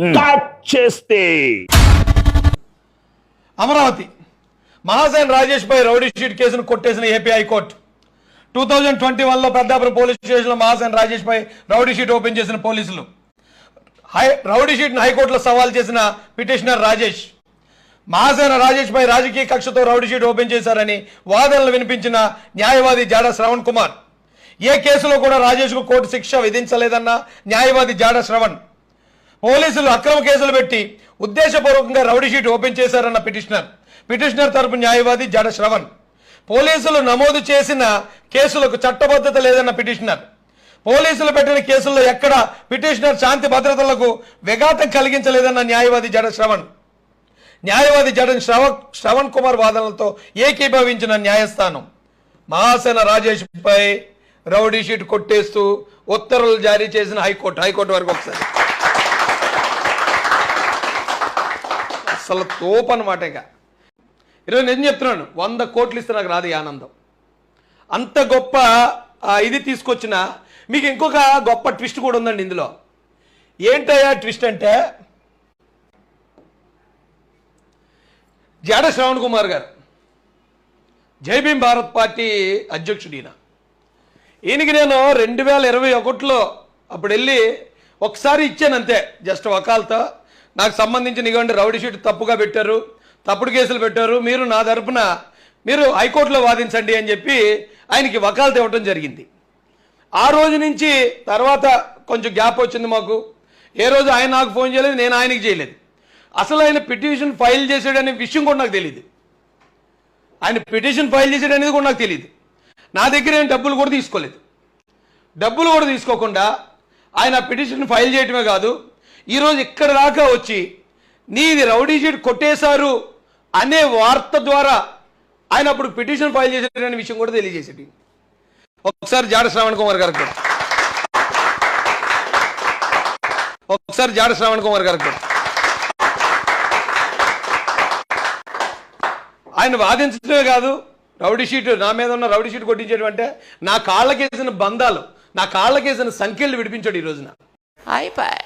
Cut చేస్తే. అమరావతి. మహాసేన్ రాజేష్ పై rowdy sheet కేసును కొట్టేసిన AP high court. Two thousand twenty వన్లో పెద్దాపురం పోలీస్ స్టేషన్లో మహాసేన్ రాజేష్ పై రౌడీ షీట్ ఓపెన్ చేసిన పోలీసులు. హై రౌడీ షీట్ను హైకోర్టులో సవాల్ చేసిన పిటిషనర్ రాజేష్. మహాసేన రాజేష్ పై రాజకీయ కక్షతో రౌడీ షీట్ ఓపెన్ చేశారని వాదనలు వినిపించిన న్యాయవాది జాడ శ్రవణ్ కుమార్. ఏ కేసులో కూడా రాజేష్కు కోర్టు శిక్ష విధించలేదన్న న్యాయవాది జాడ శ్రవణ్. పోలీసులు అక్రమ కేసులు పెట్టి ఉద్దేశపూర్వకంగా రౌడీ షీట్ ఓపెన్ చేశారన్న పిటిషనర్. పిటిషనర్ తరపు న్యాయవాది జడ శ్రవణ్. పోలీసులు నమోదు చేసిన కేసులకు చట్టబద్ధత లేదన్న పిటిషనర్. పోలీసులు పెట్టిన కేసుల్లో ఎక్కడ పిటిషనర్ శాంతి భద్రతలకు విఘాతం కలిగించలేదన్న న్యాయవాది జడ శ్రవణ్. న్యాయవాది జడన్ శ్రవ శ్రవణ్ కుమార్ వాదనలతో ఏకీభవించిన న్యాయస్థానం. మహాసేన రాజేష్పై రౌడీ షీట్ కొట్టేస్తూ ఉత్తర్వులు జారీ చేసిన హైకోర్టు హైకోర్టు వరకు ఒకసారి. అసలు తోపు అనమాట ఇక. ఈరోజు నేను చెప్తున్నాను వంద కోట్లు ఇస్తే నాకు రాదు ఆనందం. అంత గొప్ప ఇది తీసుకొచ్చిన మీకు ఇంకొక గొప్ప ట్విస్ట్ కూడా ఉందండి ఇందులో. ఏంటయ్యా ట్విస్ట్ అంటే జాడ శ్రవణ్ కుమార్ గారు జైభీం భారత్ పార్టీ అధ్యక్షుడు ఈయన ఈయనకి నేను రెండు వేల ఇరవై ఒకటిలో అప్పుడు వెళ్ళి ఒకసారి ఇచ్చాను అంతే జస్ట్ వకాల్తో. నాకు సంబంధించిన ఇవ్వండి రౌడీ షీట్ తప్పుగా పెట్టారు తప్పుడు కేసులు పెట్టారు మీరు నా తరపున మీరు హైకోర్టులో వాదించండి అని చెప్పి ఆయనకి వకాలత ఇవ్వడం జరిగింది. ఆ రోజు నుంచి తర్వాత కొంచెం గ్యాప్ వచ్చింది మాకు. ఏ రోజు ఆయన నాకు ఫోన్ చేయలేదు నేను ఆయనకి చేయలేదు. అసలు ఆయన పిటిషన్ ఫైల్ చేసాడనే విషయం కూడా నాకు తెలియదు ఆయన పిటిషన్ ఫైల్ చేసాడు అనేది కూడా నాకు తెలియదు నా దగ్గర ఏం డబ్బులు కూడా తీసుకోలేదు. డబ్బులు కూడా తీసుకోకుండా ఆయన పిటిషన్ ఫైల్ చేయటమే కాదు ఈరోజు ఇక్కడ దాకా వచ్చి నీది రౌడీ షీట్ కొట్టేశారు అనే వార్త ద్వారా ఆయన అప్పుడు పిటిషన్ ఫైల్ చేశాడనే విషయం కూడా తెలియజేసేది. ఒకసారి జాడ శ్రావణ్ కుమార్ గారికి కూడా. ఒకసారి జాడ శ్రావణ్ కుమార్ గారికి కూడా. ఆయన వాదించడమే కాదు రౌడీ షీట్ నా మీద ఉన్న రౌడీ షీట్ కొట్టించడం అంటే నా కాళ్ళకేసిన బంధాలు నా కాళ్ళకేసిన సంఖ్యలు విడిపించాడు ఈ రోజున. అయిపోయి.